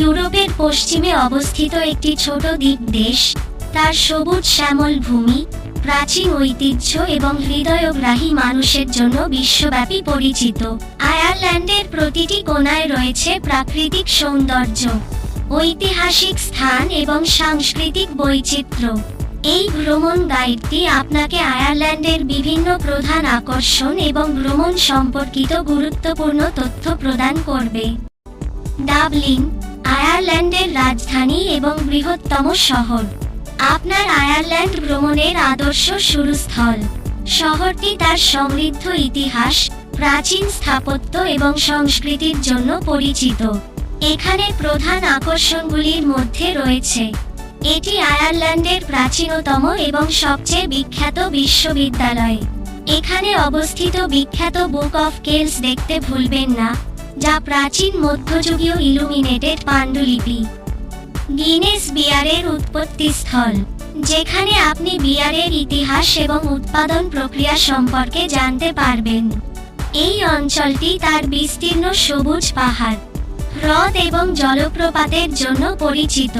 ইউরোপের পশ্চিমে অবস্থিত একটি ছোট দ্বীপ দেশ, তার সবুজ শ্যামল ভূমি, প্রাচীন ঐতিহ্য এবং হৃদয়গ্রাহী মানুষের জন্য বিশ্বব্যাপী পরিচিত। আয়ারল্যান্ডের প্রতিটি কোণায় রয়েছে প্রাকৃতিক সৌন্দর্য, ঐতিহাসিক স্থান এবং সাংস্কৃতিক বৈচিত্র্য। এই ভ্রমণ গাইডটি আপনাকে আয়ারল্যান্ডের বিভিন্ন প্রধান আকর্ষণ এবং ভ্রমণ সম্পর্কিত গুরুত্বপূর্ণ তথ্য প্রদান করবে। ডাবলিন আয়ারল্যান্ডের রাজধানী এবং বৃহত্তম শহর। আপনার আয়ারল্যান্ড ভ্রমণের আদর্শ শুরুস্থল। শহরটি তার সমৃদ্ধ ইতিহাস, প্রাচীন স্থাপত্য এবং সংস্কৃতির জন্য পরিচিত। এখানে প্রধান আকর্ষণগুলির মধ্যে রয়েছে। এটি আয়ারল্যান্ডের প্রাচীনতম এবং সবচেয়ে বিখ্যাত বিশ্ববিদ্যালয়। এখানে অবস্থিত বিখ্যাত বুক অফ কেলস দেখতে ভুলবেন না। যা প্রাচীন মধ্যযুগীয় ইলুমিনেটেড পাণ্ডুলিপি। গিনেস বিয়ারের উৎপত্তি স্থল যেখানে আপনি বিয়ারের ইতিহাস এবং উৎপাদন প্রক্রিয়া সম্পর্কে জানতে পারবেন। এই অঞ্চলটি তার বিস্তীর্ণ সবুজ পাহাড়, হ্রদ এবং জলপ্রপাতের জন্য পরিচিত।